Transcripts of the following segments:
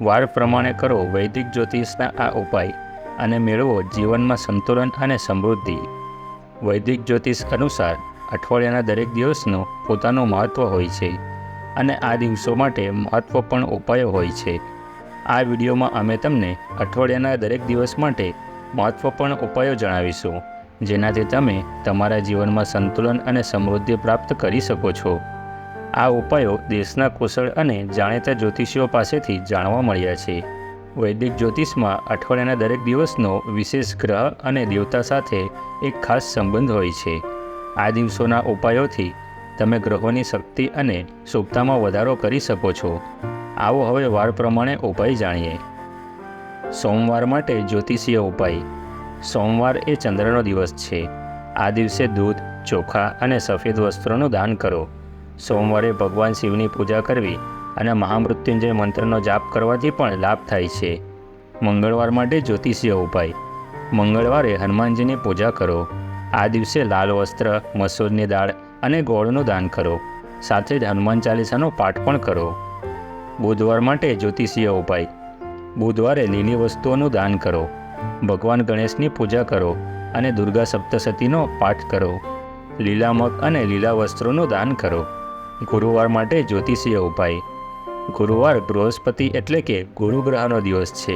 વાર પ્રમાણે કરો વૈદિક જ્યોતિષના આ ઉપાય અને મેળવો જીવનમાં સંતુલન અને સમૃદ્ધિ. વૈદિક જ્યોતિષ અનુસાર અઠવાડિયાના દરેક દિવસનું પોતાનું મહત્ત્વ હોય છે અને આ દિવસો માટે મહત્ત્વપૂર્ણ ઉપાયો હોય છે. આ વિડીયોમાં અમે તમને અઠવાડિયાના દરેક દિવસ માટે મહત્ત્વપૂર્ણ ઉપાયો જણાવીશું, જેનાથી તમે તમારા જીવનમાં સંતુલન અને સમૃદ્ધિ પ્રાપ્ત કરી શકો છો. આ ઉપાયો દેશના કુશળ અને જાણીતા જ્યોતિષીઓ પાસેથી જાણવા મળ્યા છે. વૈદિક જ્યોતિષમાં અઠવાડિયાના દરેક દિવસનો વિશેષ ગ્રહ અને દેવતા સાથે એક ખાસ સંબંધ હોય છે. આ દિવસોના ઉપાયોથી તમે ગ્રહોની શક્તિ અને શુભતામાં વધારો કરી શકો છો. આવો હવે વાર પ્રમાણે ઉપાય જાણીએ. સોમવાર માટે જ્યોતિષીય ઉપાય. સોમવાર એ ચંદ્રનો દિવસ છે. આ દિવસે દૂધ, ચોખા અને સફેદ વસ્ત્રોનું દાન કરો. સોમવારે ભગવાન શિવની પૂજા કરવી અને મહામૃત્યુંજય મંત્રનો જાપ કરવાથી પણ લાભ થાય છે. મંગળવાર માટે જ્યોતિષીય ઉપાય. મંગળવારે હનુમાનજીની પૂજા કરો. આ દિવસે લાલ વસ્ત્ર, મસૂરની દાળ અને ગોળનું દાન કરો. સાથે જ હનુમાન ચાલીસાનો પાઠ પણ કરો. બુધવાર માટે જ્યોતિષીય ઉપાય. બુધવારે લીલી વસ્તુઓનું દાન કરો. ભગવાન ગણેશની પૂજા કરો અને દુર્ગા સપ્તશતીનો પાઠ કરો. લીલા મગ અને લીલા વસ્ત્રોનું દાન કરો. ગુરુવાર માટે જ્યોતિષીય ઉપાય. ગુરુવાર બૃહસ્પતિ એટલે કે ગુરુગ્રહનો દિવસ છે.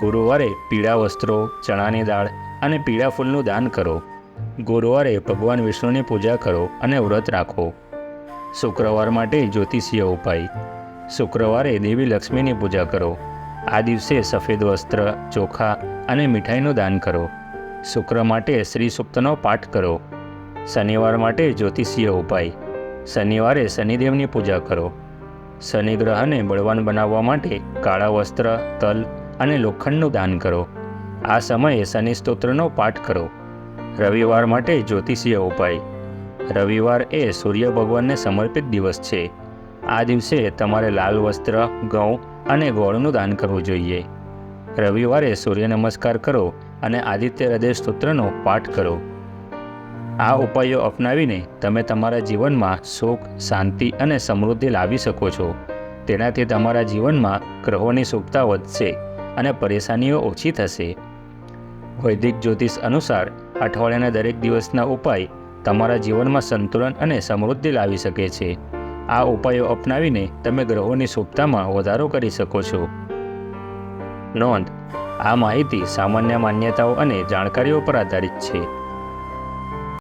ગુરુવારે પીળા વસ્ત્રો, ચણાની દાળ અને પીળા ફૂલનું દાન કરો. ગુરુવારે ભગવાન વિષ્ણુની પૂજા કરો અને વ્રત રાખો. શુક્રવાર માટે જ્યોતિષીય ઉપાય. શુક્રવારે દેવી લક્ષ્મીની પૂજા કરો. આ દિવસે સફેદ વસ્ત્ર, ચોખા અને મીઠાઈનું દાન કરો. શુક્ર માટે શ્રી સુપ્તનો પાઠ કરો. શનિવાર માટે જ્યોતિષીય ઉપાય. શનિવારે શનિદેવની પૂજા કરો. શનિ ગ્રહને બળવાન બનાવવા માટે કાળા વસ્ત્ર, તલ અને લોખંડનું દાન કરો. આ સમયે શનિ સ્તોત્રનો પાઠ કરો. રવિવાર માટે જ્યોતિષીય ઉપાય. રવિવાર એ સૂર્ય ભગવાનને સમર્પિત દિવસ છે. આ દિવસે તમારે લાલ વસ્ત્ર, ઘઉં અને ગોળનું દાન કરવું જોઈએ. રવિવારે સૂર્ય નમસ્કાર કરો અને આદિત્ય હૃદય સ્તોત્રનો પાઠ કરો. આ ઉપાયો અપનાવીને તમે તમારા જીવનમાં સુખ, શાંતિ અને સમૃદ્ધિ લાવી શકો છો. તેનાથી તમારા જીવનમાં ગ્રહોની શુભતા વધશે અને પરેશાનીઓ ઓછી થશે. વૈદિક જ્યોતિષ અનુસાર અઠવાડિયાના દરેક દિવસના ઉપાય તમારા જીવનમાં સંતુલન અને સમૃદ્ધિ લાવી શકે છે. આ ઉપાયો અપનાવીને તમે ગ્રહોની શુભતામાં વધારો કરી શકો છો. નોંધ, આ માહિતી સામાન્ય માન્યતાઓ અને જાણકારીઓ પર આધારિત છે.